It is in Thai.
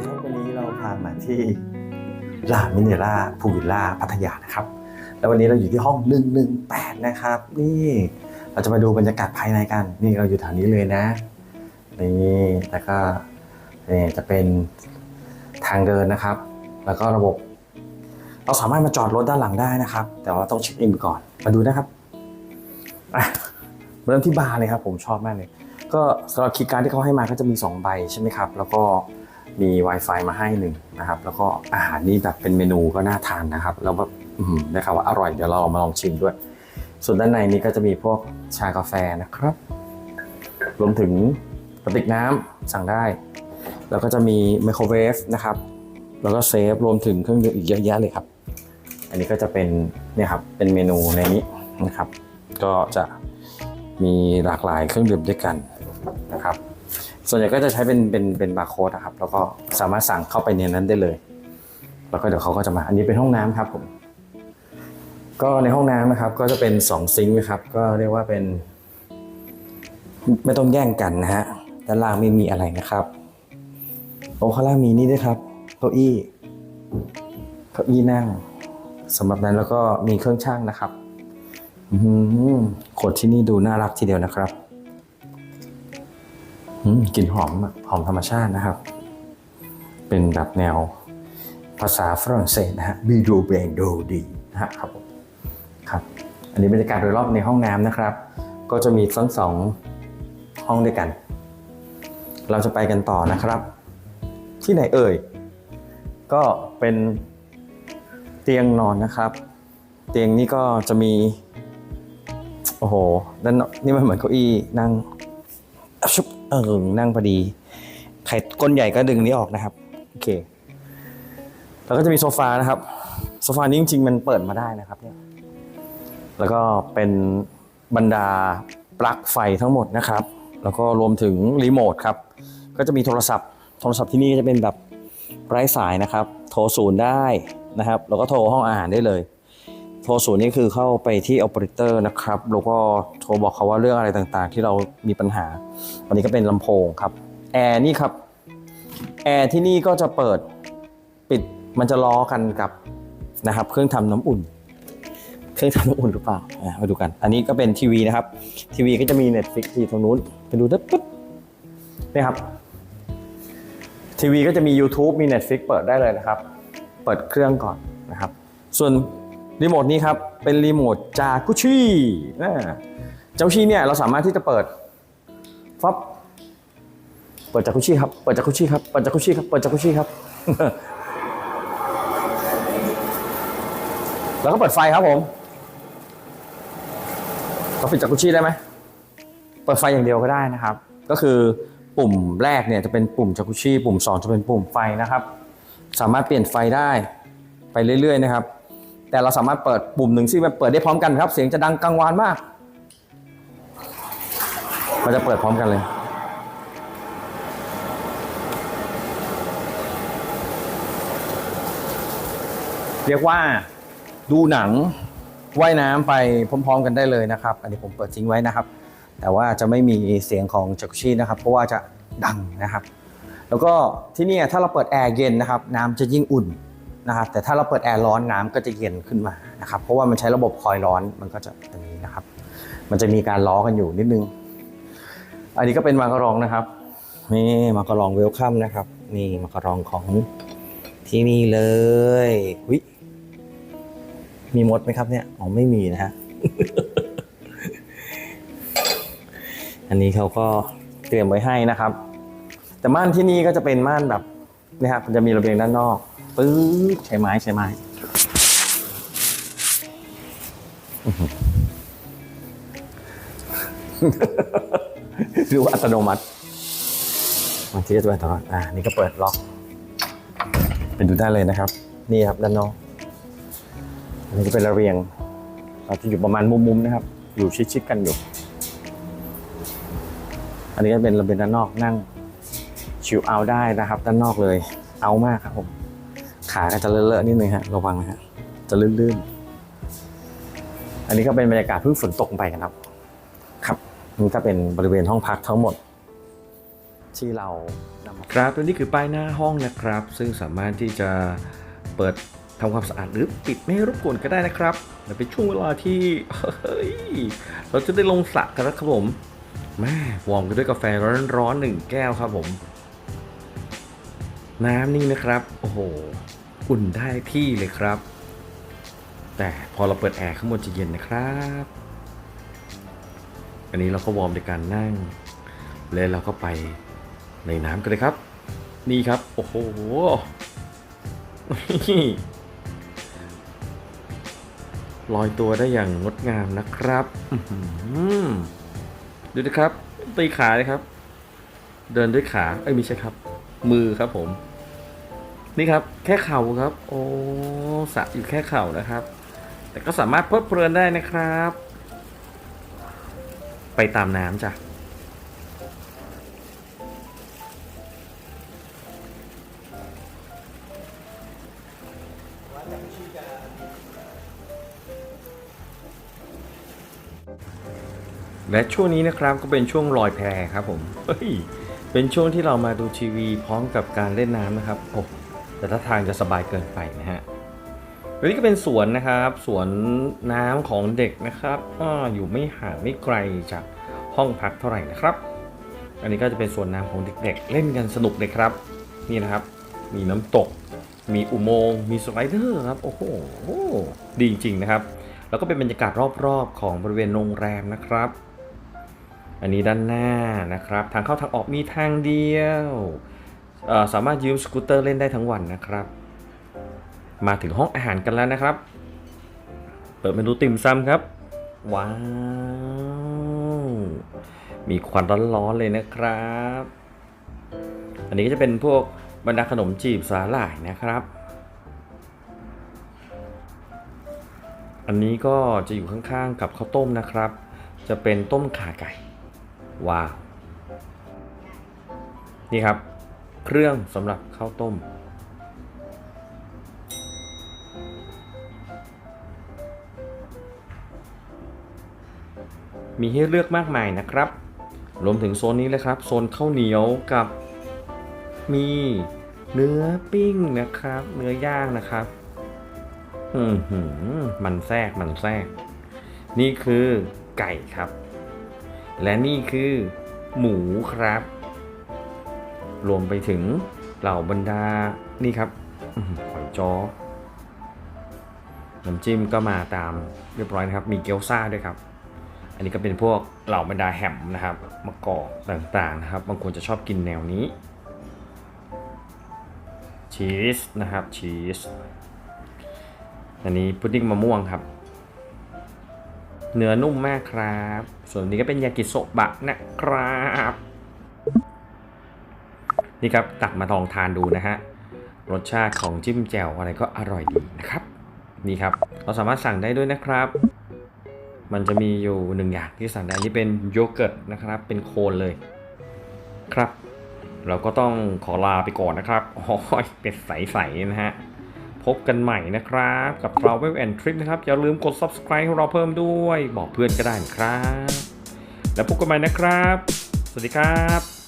วันนี้เราพามาที่ลามิเนล่าพูวิลล่าพัทยานะครับ แล้ววันนี้เราอยู่ที่ห้อง 118 นะครับ นี่เราจะมาดูบรรยากาศภายในกัน นี่เราอยู่แถวนี้เลยนะนี่แล้วก็นี่จะเป็นทางเดินนะครับ แล้วก็ระบบ เราสามารถมาจอดรถด้านหลังได้นะครับ แต่ว่าต้องเช็คอินก่อนมาดูนะครับอะเริ่มที่บาร์เลยครับ ผมชอบมากเลย ก็สำหรับคีย์การ์ดที่เขาให้มาก็จะมี 2 ใบใช่ไหมครับ แล้วก็ มี Wi-Fi มาให้หนึ่งนะครับ แล้วก็อาหารนี่แบบเป็นเมนูก็น่าทานนะครับ แล้วแบบได้ข่าวว่าอร่อยเดี๋ยวเรามาลองชิมด้วย ส่วนด้านในนี้ก็จะมีพวกชากาแฟนะครับ รวมถึงกระติกน้ำสั่งได้ แล้วก็จะมีไมโครเวฟนะครับ แล้วก็เซฟรวมถึงเครื่องดื่มอีกเยอะแยะเลยครับ อันนี้ก็จะเป็นเนี่ยครับเป็นเมนูในนี้นะครับ ก็จะมีหลากหลายเครื่องดื่มด้วยกันนะครับ ส่วนใหญ่ก็จะใช้เป็นเป็นเป็นบาร์โค้ดนะครับ แล้วก็สามารถสั่งเข้าไปในนั้นได้เลย แล้วก็เดี๋ยวเขาก็จะมา อันนี้เป็นห้องน้ำครับผม ก็ในห้องน้ำนะครับ ก็จะเป็น2ซิงค์นะครับ ก็เรียกว่าเป็น ไม่ต้องแย่งกันนะฮะ ด้านล่างไม่มีอะไรนะครับ โอ้ข้างล่างมีนี่ด้วยครับ เก้าอี้ เก้าอี้นั่งสำหรับนั้นแล้วก็มีเครื่องช่างนะครับอืมขวดที่นี่ดูน่ารักทีเดียวนะครับ กลิ่นหอมหอมธรรมชาตินะครับ เป็นแบบแนวภาษาฝรั่งเศสนะฮะบีดูเบงโดดีนะฮะครับผมครับ อันนี้บรรยากาศโดยรอบในห้องน้ำนะครับ ก็จะมีทั้งสองห้องด้วยกัน เราจะไปกันต่อนะครับ ที่ไหนเอ่ย ก็เป็นเตียงนอนนะครับ เตียงนี้ก็จะมี โอ้โหด้านนี่มันเหมือนเก้าอี้นั่งชุบ เออนั่งพอดี ใครก้นใหญ่ก็ดึงนี้ออกนะครับ โอเค แล้วก็จะมีโซฟานะครับ โซฟานี้จริงๆ มันเปิดมาได้นะครับเนี่ย แล้วก็เป็นบรรดาปลั๊กไฟทั้งหมดนะครับ แล้วก็รวมถึงรีโมทครับ ก็จะมีโทรศัพท์ โทรศัพท์ที่นี่ก็จะเป็นแบบไร้สายนะครับ โทรศูนย์ได้นะครับ แล้วก็โทรห้องอาหารได้เลย โทรศูนย์นี่คือเข้าไปที่ operator นะครับ แล้วก็โทรบอกเขาว่าเรื่องอะไรต่างๆ ที่เรามีปัญหา วันนี้ก็เป็นลำโพงครับ แอร์นี่ครับ แอร์ที่นี่ก็จะเปิดปิดมันจะล้อกันกับนะครับ เครื่องทำน้ำอุ่น เครื่องทำน้ำอุ่นหรือเปล่ามาดูกัน อันนี้ก็เป็นทีวีนะครับ ทีวีก็จะมี Netflix ที่ตรงนู้น ไปดูได้ปุ๊บนี่ครับ ทีวีก็จะมี YouTube มี Netflix เปิดได้เลยนะครับ เปิดเครื่องก่อนนะครับ ส่วน รีโมทนี้ครับ เป็นรีโมทจากุชินะจากุชิเนี่ยเราสามารถที่จะเปิดฟับเปิดจากุชิครับ เปิดจากุชิครับ เปิดจากุชิครับ เปิดจากุชิครับ แล้วก็เปิดไฟครับผมเราปิดจากุชิได้ไหม เปิดไฟอย่างเดียวก็ได้นะครับ ก็คือปุ่มแรกเนี่ยจะเป็นปุ่มจากุชิ ปุ่มสองจะเป็นปุ่มไฟนะครับ สามารถเปลี่ยนไฟได้ไปเรื่อย ๆ นะครับ แต่เราสามารถเปิดปุ่มหนึ่งที่มันเปิดได้พร้อมกันครับ เสียงจะดังกังวานมาก มันจะเปิดพร้อมกันเลยเรียกว่าดูหนังว่ายน้ำไปพร้อม ๆ กันได้เลยนะครับ อันนี้ผมเปิดทิ้งไว้นะครับ แต่ว่าจะไม่มีเสียงของจากุชินะครับ เพราะว่าจะดังนะครับ แล้วก็ที่นี่ถ้าเราเปิดแอร์เย็นนะครับ น้ำจะยิ่งอุ่น นะครับแต่ถ้าเราเปิดแอร์ร้อนน้ำก็จะเย็นขึ้นมานะครับเพราะว่ามันใช้ระบบคอยล์ร้อนมันก็จะอย่างนี้นะครับ มันจะมีการล้อกันอยู่นิดนึง อันนี้ก็เป็นมาการองนะครับนี่มาการองเวลคัมนะครับ นี่มาการองของที่นี่เลยหุยมีมดไหมครับเนี่ยอ๋อไม่มีนะฮะอันนี้เขาก็เตรียมไว้ให้นะครับ แต่ม่านที่นี่ก็จะเป็นม่านแบบนี่ครับมันจะมีระเบียงด้านนอก ปื๊ดใช้ไม้ใช้ไม้อื้อหือหรือว่าอัตโนมัติบางทีก็จะเป็นอัตโนมัติอ่านี่ก็เปิดล็อกไปดูได้เลยนะครับ นี่ครับด้านนอกอันนี้ก็เป็นระเบียงเราจะอยู่ประมาณมุมๆนะครับ อยู่ชิดๆกันอยู่ อันนี้ก็เป็นระเบียงด้านนอกนั่งชิลเอาท์ได้นะครับ ด้านนอกเลย เอามากครับผม ขาก็จะเลอะๆนิดนึงฮะระวังนะฮะจะลื่นๆ อันนี้ก็เป็นบรรยากาศเพิ่งฝนตกไปกันครับ ครับนี่ก็เป็นบริเวณห้องพักทั้งหมด ที่เรานำครับตัวนี้คือป้ายหน้าห้องนะครับ ซึ่งสามารถที่จะเปิดทำความสะอาดหรือปิดไม่ให้รบกวนก็ได้นะครับแต่เป็นช่วงเวลาที่เฮ้ยเราจะได้ลงสระกันแล้วครับผมแม่วอร์มกันด้วยกาแฟร้อนๆหนึ่งแก้วครับผม น้ำนี่นะครับ โอ้โห อุ่นได้ที่เลยครับ แต่พอเราเปิดแอร์ข้างบนจะเย็นนะครับ อันนี้เราก็วอร์มในการนั่ง แล้วเราก็ไปในน้ำกันเลยครับ นี่ครับ โอ้โหลอยตัวได้อย่างงดงามนะครับดูนะครับตีขาเลยครับ เดินด้วยขา เอ้ยไม่ใช่ครับ มือครับผม นี่ครับ แค่เข่าครับ โอ้สระอยู่แค่เข่านะครับ แต่ก็สามารถเพลิดเพลินได้นะครับ ไปตามน้ำจ้ะและช่วงนี้นะครับก็เป็นช่วงลอยแพครับผม เฮ้ย เป็นช่วงที่เรามาดูทีวีพร้อมกับการเล่นน้ำนะครับโอ้ แต่ถ้าทางจะสบายเกินไปนะฮะวันนี้ก็เป็นสวนนะครับสวนน้ำของเด็กนะครับก็อยู่ไม่ห่างไม่ไกลจากห้องพักเท่าไหร่นะครับ อันนี้ก็จะเป็นสวนน้ำของเด็กๆ เล่นกันสนุกเลยครับ นี่นะครับ มีน้ำตก มีอุโมงค์มีสไลเดอร์ครับโอ้โหดีจริงๆนะครับ แล้วก็เป็นบรรยากาศรอบๆ ของบริเวณโรงแรมนะครับ อันนี้ด้านหน้านะครับ ทางเข้าทางออกมีทางเดียว สามารถยืมสกูตเตอร์เล่นได้ทั้งวันนะครับ มาถึงห้องอาหารกันแล้วนะครับ เปิดเมนูติ่มซำครับ ว้าว มีควันร้อนๆเลยนะครับ อันนี้ก็จะเป็นพวกบรรดาขนมจีบสาหร่ายนะครับ อันนี้ก็จะอยู่ข้างๆกับข้าวต้มนะครับ จะเป็นต้มข่าไก่ ว้าว นี่ครับ เครื่องสำหรับข้าวต้ม มีให้เลือกมากมายนะครับ รวมถึงโซนนี้เลยครับ โซนข้าวเหนียวกับมีเนื้อปิ้งนะครับ เนื้อย่างนะครับอืมหืมมันแทรกมันแทรก นี่คือไก่ครับ และนี่คือหมูครับ รวมไปถึงเหล่าบรรดานี่ครับหอหอยจ้อน้ำจิ้มก็มาตามเรียบร้อยนะครับ มีเกี๊ยวซ่าด้วยครับ อันนี้ก็เป็นพวกเหล่าบรรดาแฮมนะครับมะกอกต่างๆนะครับ บางคนจะชอบกินแนวนี้ชีสนะครับชีสอันนี้พุดดิ้งมะม่วงครับ เนื้อนุ่มมากครับ ส่วนนี้ก็เป็นยากิโซบะนะครับ นี่ครับตักมาลองทานดูนะฮะรสชาติของจิ้มแจ่วอะไรก็อร่อยดีนะครับนี่ครับเราสามารถสั่งได้ด้วยนะครับ มันจะมีอยู่หนึ่งอย่างที่สั่งได้อันนี่เป็นโยเกิร์ตนะครับ เป็นโคนเลยครับ เราก็ต้องขอลาไปก่อนนะครับโอ้ยเป็ดใสๆนะฮะพบกันใหม่นะครับ กับ Travel and Trip นะครับ อย่าลืมกด subscribe ให้เราเพิ่มด้วย บอกเพื่อนก็ได้นะครับ แล้วพบกันใหม่นะครับ สวัสดีครับ